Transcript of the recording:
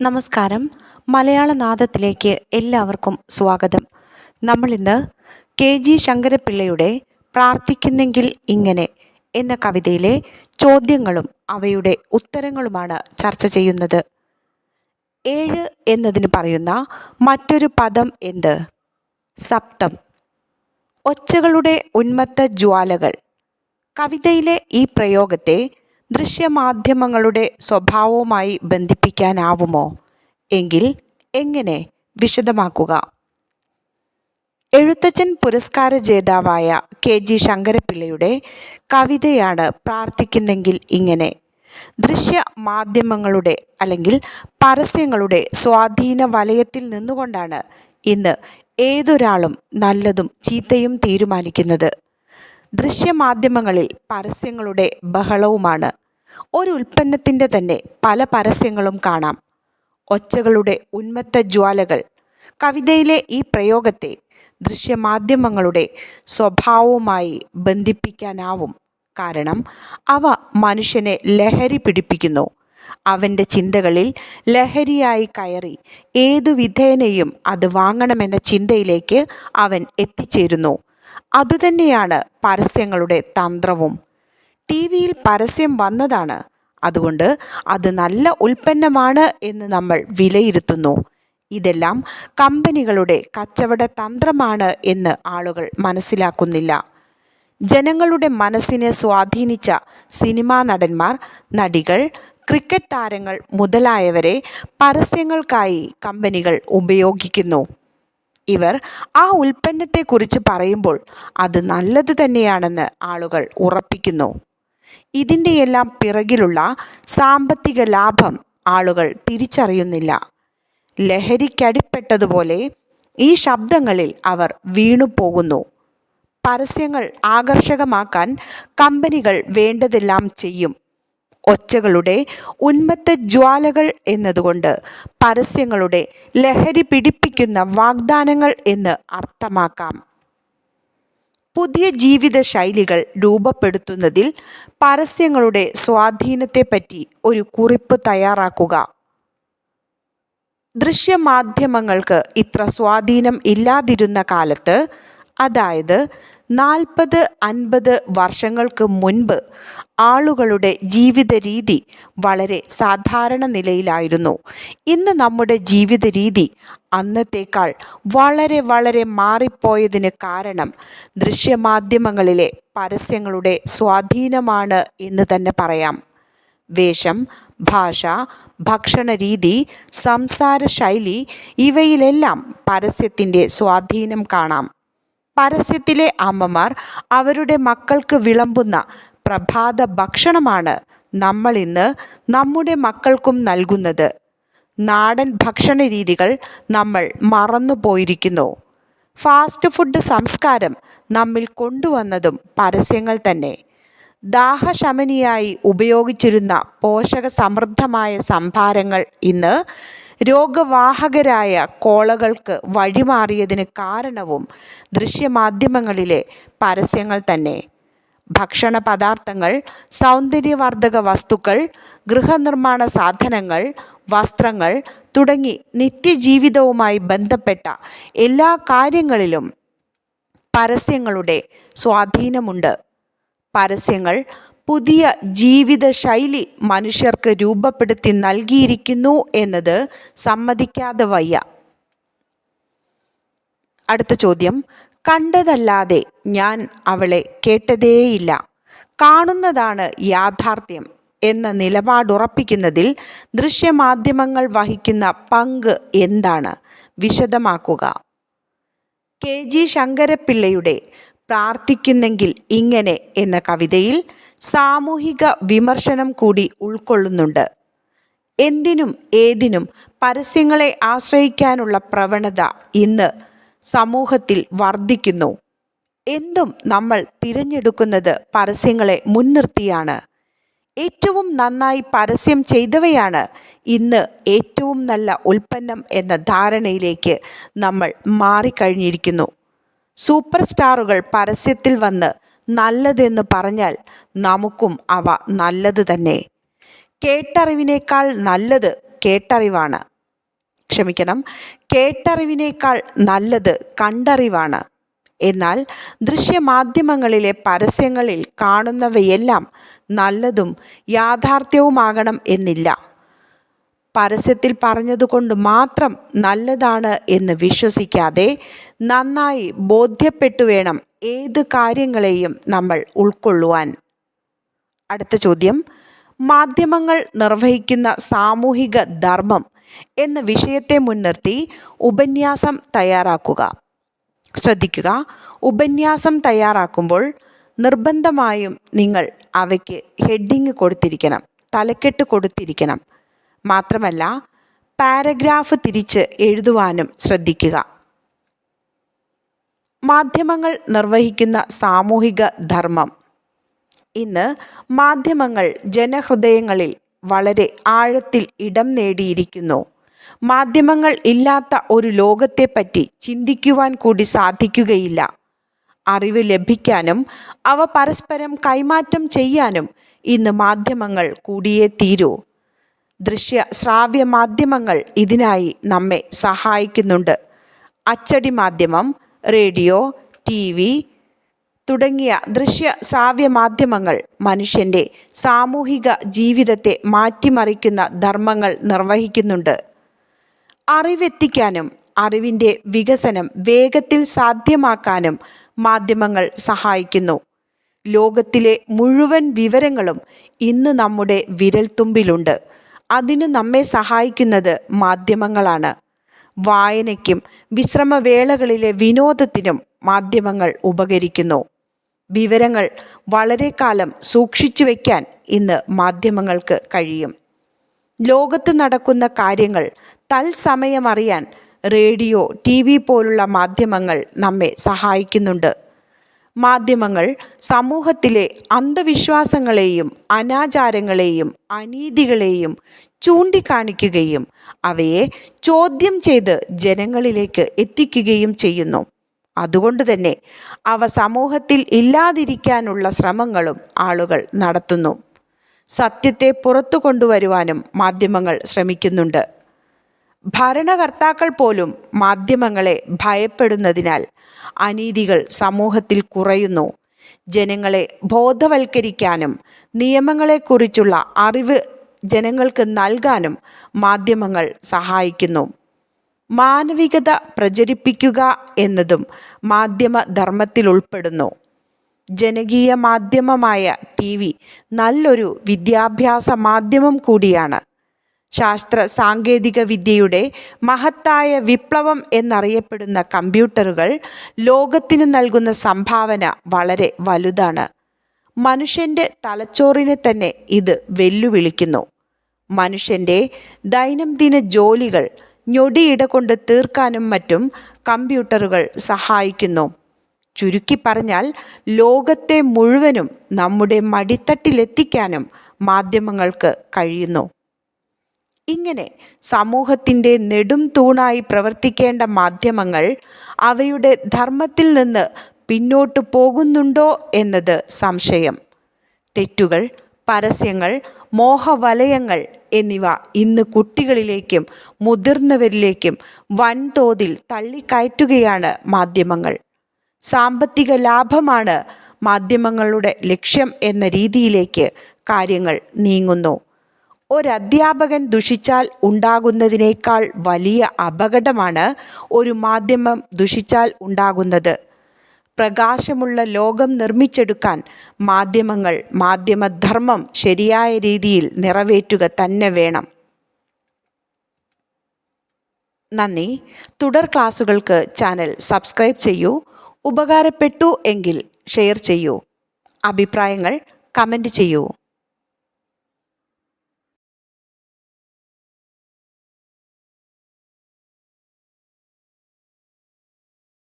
നമസ്കാരം. മലയാള നാദത്തിലേക്ക് എല്ലാവർക്കും സ്വാഗതം. നമ്മളിന്ന് കെ ജി ശങ്കരപ്പിള്ളയുടെ പ്രാർത്ഥിക്കുന്നെങ്കിൽ ഇങ്ങനെ എന്ന കവിതയിലെ ചോദ്യങ്ങളും അവയുടെ ഉത്തരങ്ങളുമാണ് ചർച്ച ചെയ്യുന്നത്. ഏഴ് എന്നതിന് പറയുന്ന മറ്റൊരു പദം എന്ത്? സപ്തം. ഒച്ചകളുടെ ഉന്മത്ത ജ്വാലകൾ. കവിതയിലെ ഈ പ്രയോഗത്തെ ദൃശ്യമാധ്യമങ്ങളുടെ സ്വഭാവവുമായി ബന്ധിപ്പിക്കാനാവുമോ? എങ്കിൽ എങ്ങനെ? വിശദമാക്കുക. എഴുത്തച്ഛൻ പുരസ്കാര ജേതാവായ കെ ജി ശങ്കരപ്പിള്ളയുടെ കവിതയാണ് പ്രാർത്ഥിക്കുന്നെങ്കിൽ ഇങ്ങനെ. ദൃശ്യ മാധ്യമങ്ങളുടെ അല്ലെങ്കിൽ പരസ്യങ്ങളുടെ സ്വാധീന വലയത്തിൽ നിന്നുകൊണ്ടാണ് ഇന്ന് ഏതൊരാളും നല്ലതും ചീത്തയും തീരുമാനിക്കുന്നത്. ദൃശ്യമാധ്യമങ്ങളിൽ പരസ്യങ്ങളുടെ ബഹളവുമാണ് ഒരു ഉൽപ്പന്നത്തിന്റെ തന്നെ പല പരസ്യങ്ങളും കാണാം. ഒച്ചകളുടെ ഉന്മത്ത ജ്വാലകൾ. കവിതയിലെ ഈ പ്രയോഗത്തെ ദൃശ്യമാധ്യമങ്ങളുടെ സ്വഭാവവുമായി ബന്ധിപ്പിക്കാനാവും. കാരണം അവ മനുഷ്യനെ ലഹരി പിടിപ്പിക്കുന്നു. അവന്റെ ചിന്തകളിൽ ലഹരിയായി കയറി ഏതു വിധേനയും അത് വാങ്ങണമെന്ന ചിന്തയിലേക്ക് അവൻ എത്തിച്ചേരുന്നു. അതുതന്നെയാണ് പരസ്യങ്ങളുടെ തന്ത്രവും. ടി വിയിൽ പരസ്യം വന്നതാണ്. അതുകൊണ്ട് അത് നല്ല ഉൽപ്പന്നമാണ് എന്ന് നമ്മൾ വിലയിരുത്തുന്നു. ഇതെല്ലാം കമ്പനികളുടെ കച്ചവട തന്ത്രമാണ് എന്ന് ആളുകൾ മനസ്സിലാക്കുന്നില്ല. ജനങ്ങളുടെ മനസ്സിനെ സ്വാധീനിച്ച സിനിമാ നടന്മാർ നടികൾ ക്രിക്കറ്റ് താരങ്ങൾ മുതലായവരെ പരസ്യങ്ങൾക്കായി കമ്പനികൾ ഉപയോഗിക്കുന്നു. ഇവർ ആ ഉൽപ്പന്നത്തെക്കുറിച്ച് പറയുമ്പോൾ അത് നല്ലത് തന്നെയാണെന്ന് ആളുകൾ ഉറപ്പിക്കുന്നു. ഇതിന്റെയെല്ലാം പിറകിലുള്ള സാമ്പത്തിക ലാഭം ആളുകൾ തിരിച്ചറിയുന്നില്ല. ലഹരിക്കടിപ്പെട്ടതുപോലെ ഈ ശബ്ദങ്ങളിൽ അവർ വീണുപോകുന്നു. പരസ്യങ്ങൾ ആകർഷകമാക്കാൻ കമ്പനികൾ വേണ്ടതെല്ലാം ചെയ്യും. ഒച്ചകളുടെ ഉന്മത്ത ജ്വാലകൾ എന്നതുകൊണ്ട് പരസ്യങ്ങളുടെ ലഹരി പിടിപ്പിക്കുന്ന വാഗ്ദാനങ്ങൾ എന്ന് അർത്ഥമാക്കാം. പുതിയ ജീവിത ശൈലികൾ രൂപപ്പെടുത്തുന്നതിൽ പരസ്യങ്ങളുടെ സ്വാധീനത്തെപ്പറ്റി ഒരു കുറിപ്പ് തയ്യാറാക്കുക. ദൃശ്യമാധ്യമങ്ങൾക്ക് ഇത്ര സ്വാധീനം ഇല്ലാതിരുന്ന കാലത്ത് അതായത് നാൽപ്പത് അൻപത് വർഷങ്ങൾക്ക് മുൻപ് ആളുകളുടെ ജീവിത രീതി വളരെ സാധാരണ നിലയിലായിരുന്നു. ഇന്ന് നമ്മുടെ ജീവിത രീതി അന്നത്തേക്കാൾ വളരെ വളരെ മാറിപ്പോയതിന് കാരണം ദൃശ്യമാധ്യമങ്ങളിലെ പരസ്യങ്ങളുടെ സ്വാധീനമാണ് എന്ന് തന്നെ പറയാം. വേഷം ഭാഷ ഭക്ഷണ രീതി സംസാര ശൈലി ഇവയിലെല്ലാം പരസ്യത്തിന്റെ സ്വാധീനം കാണാം. പരസ്യത്തിലെ അമ്മമാർ അവരുടെ മക്കൾക്ക് വിളമ്പുന്ന പ്രഭാത ഭക്ഷണമാണ് നമ്മൾ ഇന്ന് നമ്മുടെ മക്കൾക്കും നൽകുന്നത്. നാടൻ ഭക്ഷണ രീതികൾ നമ്മൾ മറന്നു പോയിരിക്കുന്നു. ഫാസ്റ്റ് ഫുഡ് സംസ്കാരം നമ്മിൽ കൊണ്ടുവന്നതും പരസ്യങ്ങൾ തന്നെ. ദാഹശമനിയായി ഉപയോഗിച്ചിരുന്ന പോഷക സമൃദ്ധമായ സംഭാരങ്ങൾ ഇന്ന് രോഗവാഹകരായ കോളകൾക്ക് വഴിമാറിയതിന് കാരണവും ദൃശ്യമാധ്യമങ്ങളിലെ പരസ്യങ്ങൾ തന്നെ. ഭക്ഷണ പദാർത്ഥങ്ങൾ സൗന്ദര്യവർദ്ധക വസ്തുക്കൾ ഗൃഹനിർമ്മാണ സാധനങ്ങൾ വസ്ത്രങ്ങൾ തുടങ്ങി നിത്യജീവിതവുമായി ബന്ധപ്പെട്ട എല്ലാ കാര്യങ്ങളിലും പരസ്യങ്ങളുടെ സ്വാധീനമുണ്ട്. പരസ്യങ്ങൾ പുതിയ ജീവിത ശൈലി മനുഷ്യർക്ക് രൂപപ്പെടുത്തി നൽകിയിരിക്കുന്നു എന്നത് സമ്മതിക്കാതെ വയ്യ. അടുത്ത ചോദ്യം. കണ്ടതല്ലാതെ ഞാൻ അവളെ കേട്ടതേയില്ല. കാണുന്നതാണ് യാഥാർത്ഥ്യം എന്ന നിലപാടുറപ്പിക്കുന്നതിൽ ദൃശ്യമാധ്യമങ്ങൾ വഹിക്കുന്ന പങ്ക് എന്താണ്? വിശദമാക്കുക. കെ ജി ശങ്കരപ്പിള്ളയുടെ പ്രാർത്ഥിക്കുന്നെങ്കിൽ ഇങ്ങനെ എന്ന കവിതയിൽ സാമൂഹിക വിമർശനം കൂടി ഉൾക്കൊള്ളുന്നുണ്ട്. എന്തിനും ഏതിനും പരസ്യങ്ങളെ ആശ്രയിക്കാനുള്ള പ്രവണത ഇന്ന് സമൂഹത്തിൽ വർദ്ധിക്കുന്നു. എന്തും നമ്മൾ തിരഞ്ഞെടുക്കുന്നത് പരസ്യങ്ങളെ മുൻനിർത്തിയാണ്. ഏറ്റവും നന്നായി പരസ്യം ചെയ്തവയാണ് ഇന്ന് ഏറ്റവും നല്ല ഉൽപ്പന്നം എന്ന ധാരണയിലേക്ക് നമ്മൾ മാറിക്കഴിഞ്ഞിരിക്കുന്നു. സൂപ്പർ സ്റ്റാറുകൾ പരസ്യത്തിൽ വന്ന് നല്ലതെന്ന് പറഞ്ഞാൽ നമുക്കും അവ നല്ലത് തന്നെ. കേട്ടറിവിനേക്കാൾ നല്ലത് കേട്ടറിവാണ്. ക്ഷമിക്കണം. കേട്ടറിവിനേക്കാൾ നല്ലത് കണ്ടറിവാണ്. എന്നാൽ ദൃശ്യമാധ്യമങ്ങളിലെ പരസ്യങ്ങളിൽ കാണുന്നവയെല്ലാം നല്ലതും യാഥാർത്ഥ്യവുമാകണം എന്നില്ല. പരസ്യത്തിൽ പറഞ്ഞതുകൊണ്ട് മാത്രം നല്ലതാണ് എന്ന് വിശ്വസിക്കാതെ നന്നായി ബോധ്യപ്പെട്ടു വേണം ഏത് കാര്യങ്ങളെയും നമ്മൾ ഉൾക്കൊള്ളുവാൻ? അടുത്ത ചോദ്യം. മാധ്യമങ്ങൾ നിർവഹിക്കുന്ന സാമൂഹിക ധർമ്മം എന്ന വിഷയത്തെ മുൻനിർത്തി ഉപന്യാസം തയ്യാറാക്കുക. ശ്രദ്ധിക്കുക. ഉപന്യാസം തയ്യാറാക്കുമ്പോൾ നിർബന്ധമായും നിങ്ങൾ അവയ്ക്ക് ഹെഡിങ് കൊടുത്തിരിക്കണം തലക്കെട്ട് കൊടുത്തിരിക്കണം. മാത്രമല്ല പാരഗ്രാഫ് തിരിച്ച് എഴുതുവാനും ശ്രദ്ധിക്കുക. മാധ്യമങ്ങൾ നിർവഹിക്കുന്ന സാമൂഹിക ധർമ്മം. ഇന്ന് മാധ്യമങ്ങൾ ജനഹൃദയങ്ങളിൽ വളരെ ആഴത്തിൽ ഇടം നേടിയിരിക്കുന്നു. മാധ്യമങ്ങൾ ഇല്ലാത്ത ഒരു ലോകത്തെപ്പറ്റി ചിന്തിക്കുവാൻ കൂടി സാധിക്കുകയില്ല. അറിവ് ലഭിക്കാനും അവ പരസ്പരം കൈമാറ്റം ചെയ്യാനും ഇന്ന് മാധ്യമങ്ങൾ കൂടിയേ തീരൂ. ദൃശ്യ ശ്രാവ്യ മാധ്യമങ്ങൾ ഇതിനായി നമ്മെ സഹായിക്കുന്നുണ്ട്. അച്ചടി മാധ്യമം റേഡിയോ ടി വി തുടങ്ങിയ ദൃശ്യ ശ്രാവ്യ മാധ്യമങ്ങൾ മനുഷ്യന്റെ സാമൂഹിക ജീവിതത്തെ മാറ്റിമറിക്കുന്ന ധർമ്മങ്ങൾ നിർവഹിക്കുന്നുണ്ട്. അറിവെത്തിക്കാനും അറിവിന്റെ വികസനം വേഗത്തിൽ സാധ്യമാക്കാനും മാധ്യമങ്ങൾ സഹായിക്കുന്നു. ലോകത്തിലെ മുഴുവൻ വിവരങ്ങളും ഇന്ന് നമ്മുടെ വിരൽത്തുമ്പിലുണ്ട്. അതിനു നമ്മെ സഹായിക്കുന്നത് മാധ്യമങ്ങളാണ്. വായനയ്ക്കും വിശ്രമവേളകളിലെ വിനോദത്തിനും മാധ്യമങ്ങൾ ഉപകരിക്കുന്നു. വിവരങ്ങൾ വളരെ കാലം സൂക്ഷിച്ചു വയ്ക്കാൻ ഇന്ന് മാധ്യമങ്ങൾക്ക് കഴിയും. ലോകത്ത് നടക്കുന്ന കാര്യങ്ങൾ തത്സമയം അറിയാൻ റേഡിയോ ടി വി പോലുള്ള മാധ്യമങ്ങൾ നമ്മെ സഹായിക്കുന്നുണ്ട്. മാധ്യമങ്ങൾ സമൂഹത്തിലെ അന്ധവിശ്വാസങ്ങളെയും അനാചാരങ്ങളെയും അനീതികളെയും ചൂണ്ടിക്കാണിക്കുകയും അവയെ ചോദ്യം ചെയ്ത് ജനങ്ങളിലേക്ക് എത്തിക്കുകയും ചെയ്യുന്നു. അതുകൊണ്ട് തന്നെ അവ സമൂഹത്തിൽ ഇല്ലാതിരിക്കാനുള്ള ശ്രമങ്ങളും ആളുകൾ നടത്തുന്നു. സത്യത്തെ പുറത്തു കൊണ്ടുവരുവാനും മാധ്യമങ്ങൾ ശ്രമിക്കുന്നുണ്ട്. ഭരണകർത്താക്കൾ പോലും മാധ്യമങ്ങളെ ഭയപ്പെടുന്നതിനാൽ അനീതികൾ സമൂഹത്തിൽ കുറയുന്നു. ജനങ്ങളെ ബോധവൽക്കരിക്കാനും നിയമങ്ങളെക്കുറിച്ചുള്ള അറിവ് ജനങ്ങൾക്ക് നൽകാനും മാധ്യമങ്ങൾ സഹായിക്കുന്നു. മാനവികത പ്രചരിപ്പിക്കുക എന്നതും മാധ്യമ ധർമ്മത്തിൽ ഉൾപ്പെടുന്നു. ജനകീയ മാധ്യമമായ ടി വി നല്ലൊരു വിദ്യാഭ്യാസ മാധ്യമം കൂടിയാണ്. ശാസ്ത്ര സാങ്കേതിക വിദ്യയുടെ മഹത്തായ വിപ്ലവം എന്നറിയപ്പെടുന്ന കമ്പ്യൂട്ടറുകൾ ലോകത്തിന് നൽകുന്ന സംഭാവന വളരെ വലുതാണ്. മനുഷ്യന്റെ തലച്ചോറിനെ തന്നെ ഇത് വെല്ലുവിളിക്കുന്നു. മനുഷ്യന്റെ ദൈനംദിന ജോലികൾ ഞൊടിയിട കൊണ്ട് തീർക്കാനും മറ്റും കമ്പ്യൂട്ടറുകൾ സഹായിക്കുന്നു. ചുരുക്കി പറഞ്ഞാൽ ലോകത്തെ മുഴുവനും നമ്മുടെ മടിത്തട്ടിലെത്തിക്കാനും മാധ്യമങ്ങൾക്ക് കഴിയുന്നു. ഇങ്ങനെ സമൂഹത്തിന്റെ നെടും തൂണായി പ്രവർത്തിക്കേണ്ട മാധ്യമങ്ങൾ അവയുടെ ധർമ്മത്തിൽ നിന്ന് പിന്നോട്ട് പോകുന്നുണ്ടോ എന്നത് സംശയം. തെറ്റുകൾ പരസ്യങ്ങൾ മോഹവലയങ്ങൾ എന്നിവ ഇന്ന് കുട്ടികളിലേക്കും മുതിർന്നവരിലേക്കും വൻതോതിൽ തള്ളിക്കയറ്റുകയാണ് മാധ്യമങ്ങൾ. സാമ്പത്തിക ലാഭമാണ് മാധ്യമങ്ങളുടെ ലക്ഷ്യം എന്ന രീതിയിലേക്ക് കാര്യങ്ങൾ നീങ്ങുന്നു. ഒരധ്യാപകൻ ദുഷിച്ചാൽ ഉണ്ടാകുന്നതിനേക്കാൾ വലിയ അപകടമാണ് ഒരു മാധ്യമം ദുഷിച്ചാൽ ഉണ്ടാകുന്നത്. പ്രകാശമുള്ള ലോകം നിർമ്മിച്ചെടുക്കാൻ മാധ്യമങ്ങൾ മാധ്യമധർമ്മം ശരിയായ രീതിയിൽ നിറവേറ്റുക തന്നെ വേണം. നന്ദി. തുടർ ക്ലാസുകൾക്ക് ചാനൽ സബ്സ്ക്രൈബ് ചെയ്യൂ ഉപകാരപ്പെട്ടു എങ്കിൽ ഷെയർ ചെയ്യൂ. അഭിപ്രായങ്ങൾ കമന്റ് ചെയ്യൂ.